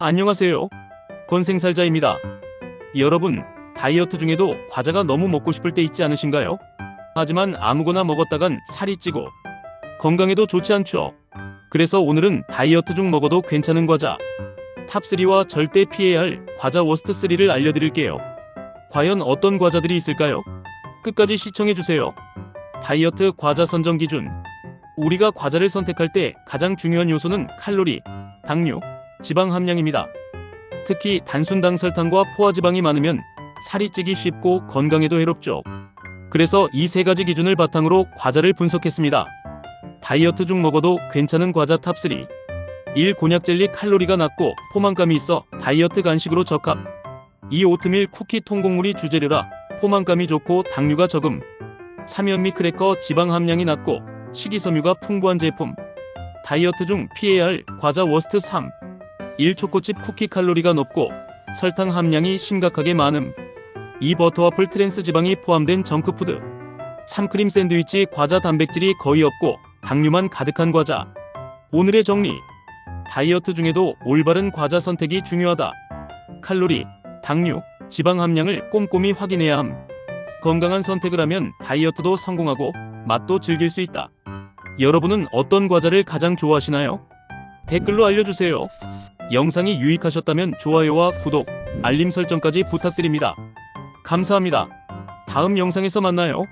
안녕하세요. 건생살자입니다. 여러분, 다이어트 중에도 과자가 너무 먹고 싶을 때 있지 않으신가요? 하지만 아무거나 먹었다간 살이 찌고 건강에도 좋지 않죠. 그래서 오늘은 다이어트 중 먹어도 괜찮은 과자 탑3와 절대 피해야 할 과자 워스트 3를 알려드릴게요. 과연 어떤 과자들이 있을까요? 끝까지 시청해주세요. 다이어트 과자 선정 기준 우리가 과자를 선택할 때 가장 중요한 요소는 칼로리, 당류, 지방 함량입니다. 특히 단순당 설탕과 포화지방이 많으면 살이 찌기 쉽고 건강에도 해롭죠. 그래서 이 세 가지 기준을 바탕으로 과자를 분석했습니다. 다이어트 중 먹어도 괜찮은 과자 탑3 1. 곤약 젤리 칼로리가 낮고 포만감이 있어 다이어트 간식으로 적합 2. 오트밀 쿠키 통곡물이 주재료라 포만감이 좋고 당류가 적음 3. 현미 크래커 지방 함량이 낮고 식이섬유가 풍부한 제품 다이어트 중할 과자 워스트 3 1. 초코칩 쿠키 칼로리가 높고 설탕 함량이 심각하게 많음 2. 버터와플 트랜스 지방이 포함된 정크푸드 3. 크림 샌드위치 과자 단백질이 거의 없고 당류만 가득한 과자 오늘의 정리 다이어트 중에도 올바른 과자 선택이 중요하다 칼로리, 당류, 지방 함량을 꼼꼼히 확인해야 함 건강한 선택을 하면 다이어트도 성공하고 맛도 즐길 수 있다 여러분은 어떤 과자를 가장 좋아하시나요? 댓글로 알려주세요. 영상이 유익하셨다면 좋아요와 구독, 알림 설정까지 부탁드립니다. 감사합니다. 다음 영상에서 만나요.